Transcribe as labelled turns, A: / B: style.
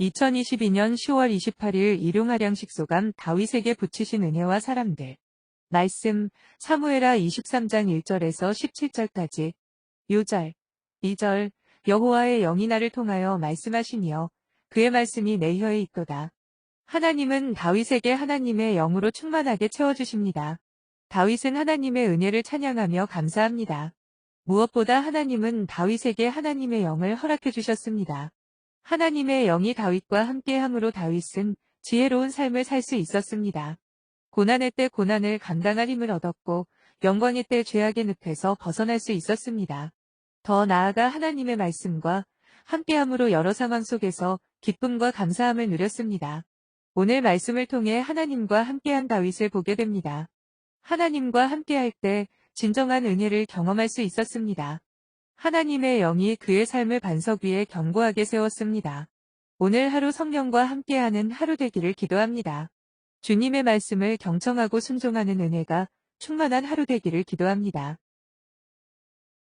A: 2022년 10월 28일 일용하량 식소감 다윗에게 붙이신 은혜와 사람들. 말씀 사무에라 23장 1절에서 17절까지. 요절 2절 여호와의 영이 나를 통하여 말씀하시니여 그의 말씀이 내 혀에 있도다. 하나님은 다윗에게 하나님의 영으로 충만하게 채워주십니다. 다윗은 하나님의 은혜를 찬양하며 감사합니다. 무엇보다 하나님은 다윗에게 하나님의 영을 허락해 주셨습니다. 하나님의 영이 다윗과 함께함으로 다윗은 지혜로운 삶을 살 수 있었습니다. 고난의 때 고난을 감당할 힘을 얻었고 영광의 때 죄악의 늪에서 벗어날 수 있었습니다. 더 나아가 하나님의 말씀과 함께함으로 여러 상황 속에서 기쁨과 감사함을 누렸습니다. 오늘 말씀을 통해 하나님과 함께한 다윗을 보게 됩니다. 하나님과 함께할 때 진정한 은혜를 경험할 수 있었습니다. 하나님의 영이 그의 삶을 반석 위에 견고하게 세웠습니다. 오늘 하루 성령과 함께하는 하루 되기를 기도합니다. 주님의 말씀을 경청하고 순종하는 은혜가 충만한 하루 되기를 기도합니다.